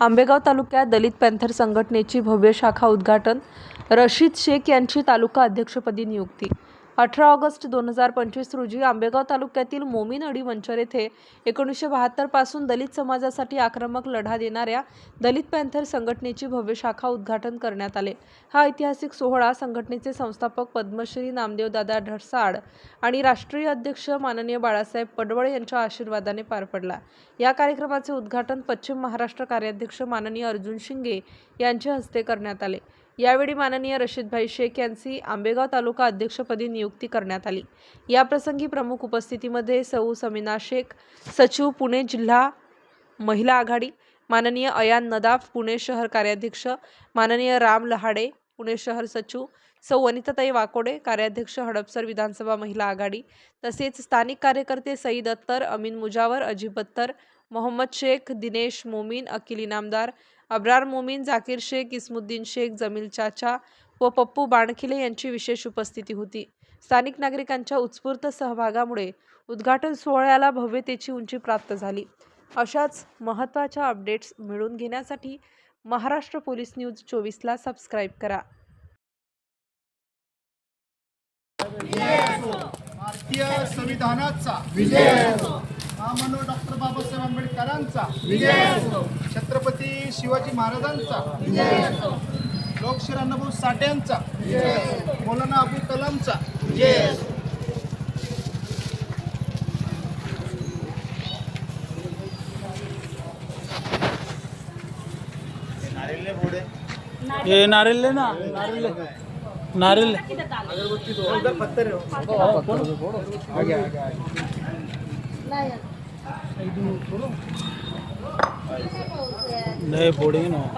आंबेगाव तालुक्यात दलित पॅन्थर संघटनेची भव्य शाखा उद्घाटन रशीद शेख यांची तालुका अध्यक्षपदी नियुक्ती. अठरा ऑगस्ट दोन हजार पंचवीस रोजी आंबेगाव तालुक्यातील मोमीनअडी मंचर येथे एकोणीसशे बहात्तरपासून दलित समाजासाठी आक्रमक लढा देणाऱ्या दलित पॅन्थर संघटनेची भव्य शाखा उद्घाटन करण्यात आले. हा ऐतिहासिक सोहळा संघटनेचे संस्थापक पद्मश्री नामदेवदादा ढसाड आणि राष्ट्रीय अध्यक्ष माननीय बाळासाहेब पडवळ यांच्या आशीर्वादाने पार पडला. या कार्यक्रमाचे उद्घाटन पश्चिम महाराष्ट्र कार्याध्यक्ष माननीय अर्जुन शिंगे यांच्या हस्ते करण्यात आले. यावेळी माननीय रशीदभाई शेख यांची आंबेगाव तालुका अध्यक्षपदी नियुक्ती करण्यात आली. याप्रसंगी प्रमुख उपस्थितीमध्ये सौ समीना शेख सचिव पुणे जिल्हा महिला आघाडी माननीय अयान नदाफ पुणे शहर कार्याध्यक्ष माननीय राम लहाडे पुणे शहर सचिव सौ वनिताताई वाकोडे कार्याध्यक्ष हडपसर विधानसभा महिला आघाडी तसेच स्थानिक कार्यकर्ते सईद अत्तर अमीन मुजावर अजिब अत्तर मोहम्मद शेख दिनेश मोमीन अकिल इनामदार अब्रार मोमीन जाकीर शेख इस्मुद्दीन शेख जमील चाचा व पप्पू बाणखिले यांची विशेष उपस्थिती होती. स्थानिक नागरिकांच्या उत्स्फूर्त सहभागामुळे उद्घाटन सोहळ्याला भव्यतेची उंची प्राप्त झाली. अशाच महत्त्वाच्या अपडेट्स मिळवून घेण्यासाठी महाराष्ट्र पोलीस न्यूज चोवीसला सबस्क्राईब करा. भारतीय संविधानाचा विजय महामानव डॉक्टर बाबासाहेब आंबेडकरांचा विजय छत्रपती शिवाजी महाराजांचा. विजय लोकशाहीर अण्णाभाऊ साठ्यांचा मौलाना अबुल कलामचा. हे नारिल्ले ना. नारिल्ले नारिल्ले નહીં પોડી નો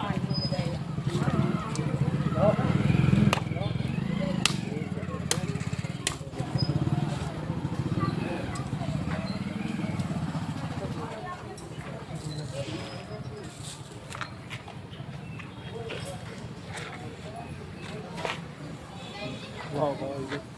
Wow, wow, wow.